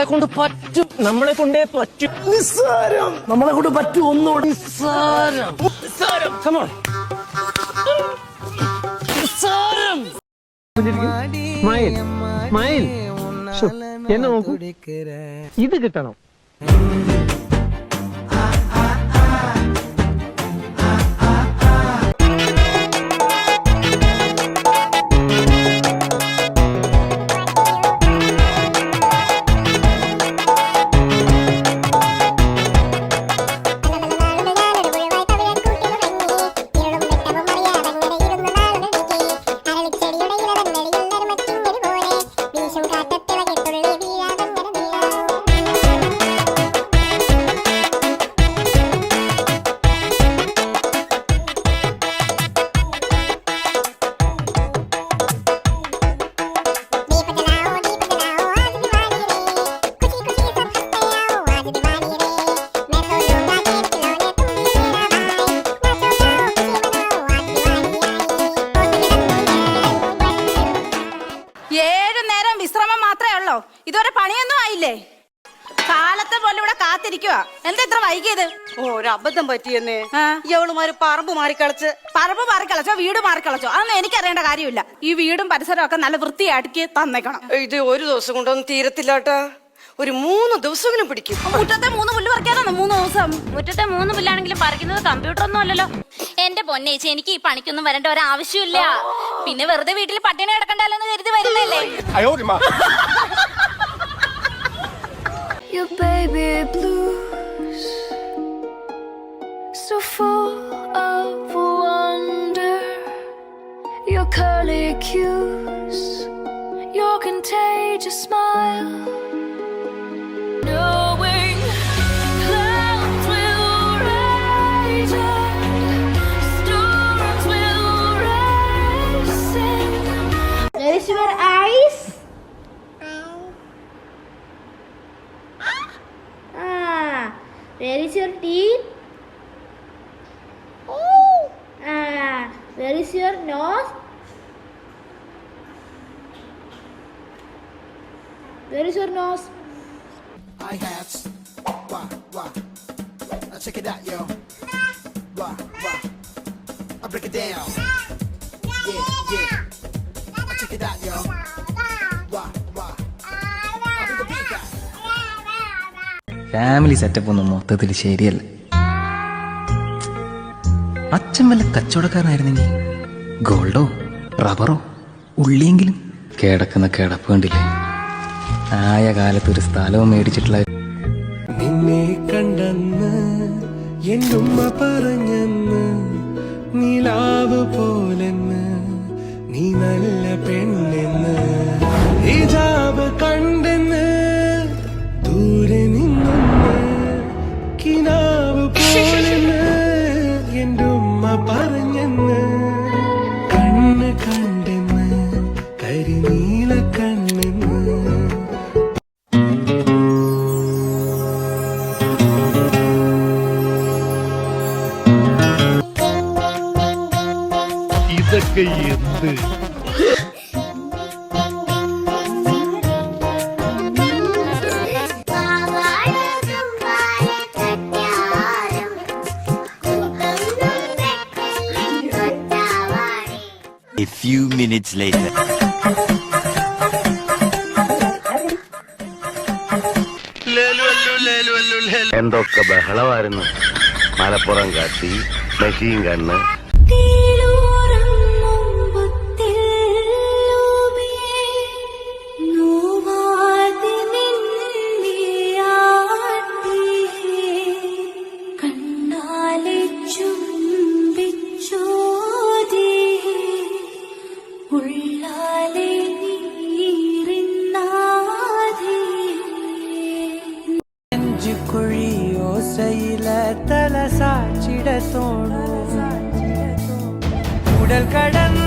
നമ്മളെ കൊണ്ട് പറ്റും. നമ്മളെ കൊണ്ടേ പറ്റും. നിസ്സാരം. നമ്മളെ കൊണ്ട് പറ്റും ഒന്നുകൂടി. നിസ്സാരം. നിസ്സാരം. Come on on. നിസ്സാരം. മയിൽ മയിൽ. ശ്ശോ, എന്നെ നോക്കൂ. ഇത് കിട്ടണം. കാലത്തെ പോലെ ഇവിടെ കാത്തിരിക്കുക എന്താ ഇത്ര വൈകിയത്? ഓ ഒരു അബദ്ധം പറ്റിയെന്നേ. ഇവളുമാര് പറമ്പ് മാറിക്കളച്ച്. പറമ്പ് മാറിക്കളച്ചോ വീട് മാറിക്കളച്ചോ? അതൊന്നും എനിക്കറിയേണ്ട കാര്യമില്ല. ഈ വീടും പരിസരവും ഒക്കെ നല്ല വൃത്തിയാക്കി തന്നേക്കണം. ഇത് ഒരു ദിവസം കൊണ്ടൊന്നും തീരത്തില്ലാട്ടാ. ഒരു മൂന്ന് ദിവസമെങ്കിലും പിടിക്കും. മുറ്റത്തെ മൂന്ന് പുല്ല് പറിക്കാനാണ് മൂന്ന് ദിവസം. മുറ്റത്തെ മൂന്ന് പുല്ലാണെങ്കിലും പറിക്കുന്നത് കമ്പ്യൂട്ടർ ഒന്നും അല്ലല്ലോ എന്റെ പൊന്നേച്ചി എനിക്ക് ഈ പണിക്കൊന്നും വരേണ്ട ഒരാവശ്യമില്ല. പിന്നെ വെറുതെ വീട്ടിൽ പട്ടിണി കിടക്കണ്ടല്ലോ എന്ന് കരുതി വരുന്നല്ലേ your baby blues. So full of wonder your curly cues your contagious smile. Knowing Your? I have. Wah, wah. Now check it out, yo. Wah, wah. I break it down. Yeah, yeah. Now check it out, yo. Wah, wah. Family setup ഒന്നും മൊത്തത്തിൽ ശരിയല്ല അച്ഛൻ വല്ല കച്ചവടക്കാരനായിരുന്നെങ്കിൽ ഗോൾഡോ റബ്ബറോ ഉള്ളിയെങ്കിലും കിടക്കുന്ന കിടപ്പ് കണ്ടില്ലേ ആയ കാലത്ത് ഒരു സ്ഥലവും മേടിച്ചിട്ടുള്ള നിന്നെ കണ്ടെന്ന് എന്നുമ്മ പറഞ്ഞെന്ന് few minutes later. എന്തൊക്കെ ബഹളമായിരുന്നു മലപ്പുറം കാട്ടി മെഷീൻ കണ്ണ് கடந்த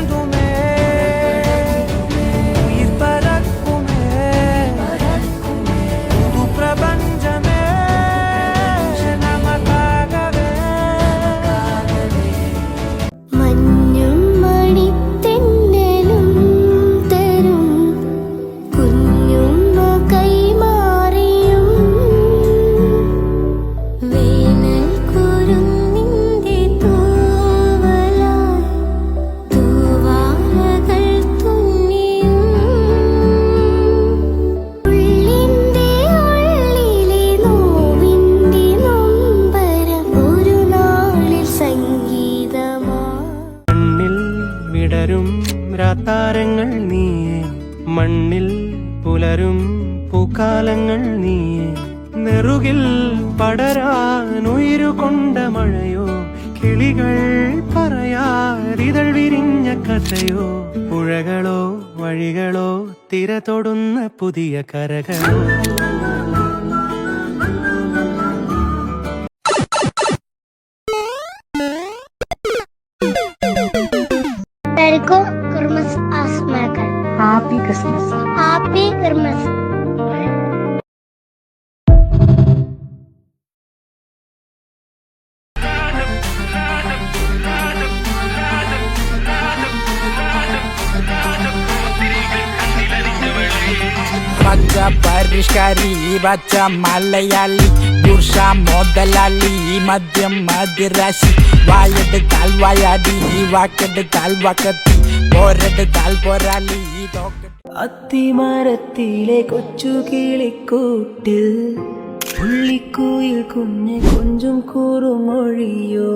ഉയരുകൊണ്ട മഴയോ? കിളികൾ പറയാരിതൾ വിരിഞ്ഞ കഥയോ? പുഴകളോ വഴികളോ തിര തൊടുന്ന പുതിയ കരകളോ? ആസ്മാക്കൾ ഹാപ്പി ക്രിസ്മസ് ഹാപ്പി ക്രിസ്മസ് പച്ച പരിഷ്കാരി പച്ച മലയാളി പുരുഷ മുതലാളി മദ്യം മതിരാശി വായെടുത്താൽ വായാടി വാക്കെടുത്താൽ വാക്കത്തി പോരെടുത്താൽ പോരാളി അത്തിമരത്തിലെ കൊച്ചു കിളിക്കൂട്ടിൽ പുള്ളിക്കുയിൽ കുഞ്ഞ് കൊഞ്ചും കൂറുമൊഴിയോ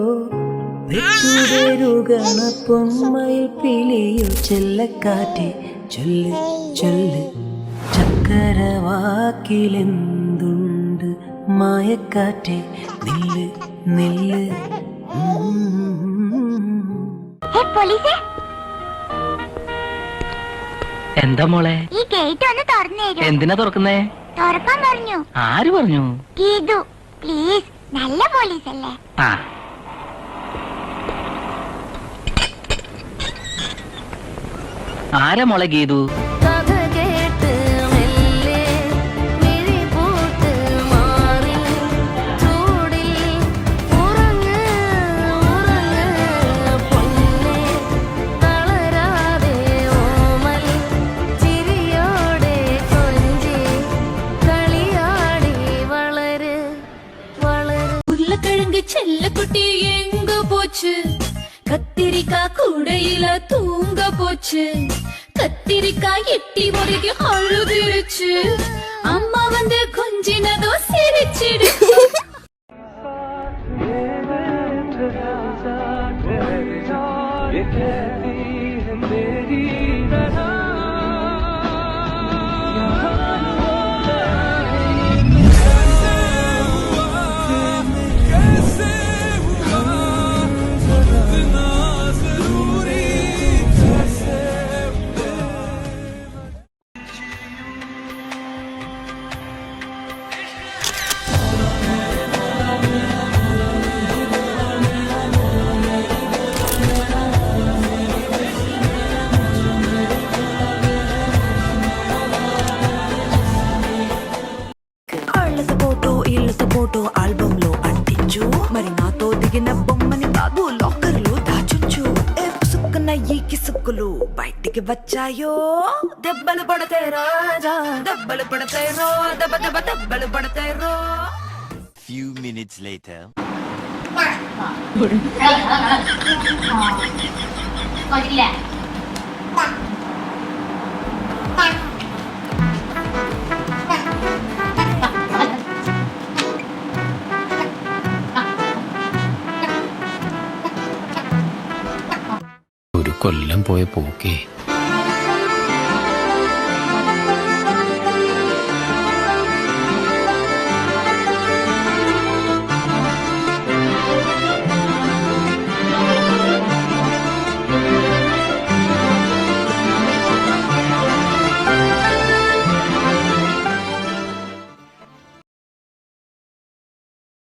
വെച്ചുതരുകണ പൊമ്മയിൽ പിളിയോ ചെല്ലക്കാറ്റി ചൊല്ല് ചൊല്ല്. ചക്കരവാക്കിലെന്തുണ്ട് മായക്കാറ്റെ നില്ല് നില്ല് എന്താ മോളെ ഈ ഗേറ്റ് ഒന്ന് തുറന്നു എന്തിനാ തുറക്കുന്നേ തുറക്കാൻ പറഞ്ഞു ആര് പറഞ്ഞു ഗീതു പ്ലീസ് നല്ല പോലീസ് അല്ലേ ആ ആരാ മോളെ ഗീതു தூங்க கத்திரிக்காய் எட்டி முறைக்கு அழுதிருச்சு அம்மா పుసుక్కున ఈ కిసుక్కులు బయటికి వచ్చాయో దెబ్బలు పడతాయి రాజా దెబ్బలు పడతాయి రో దెబ్బ దెబ్బ దెబ్బలు పడతాయి రో Few minutes later. ഒരു കൊല്ലം പോയ പോക്കേ.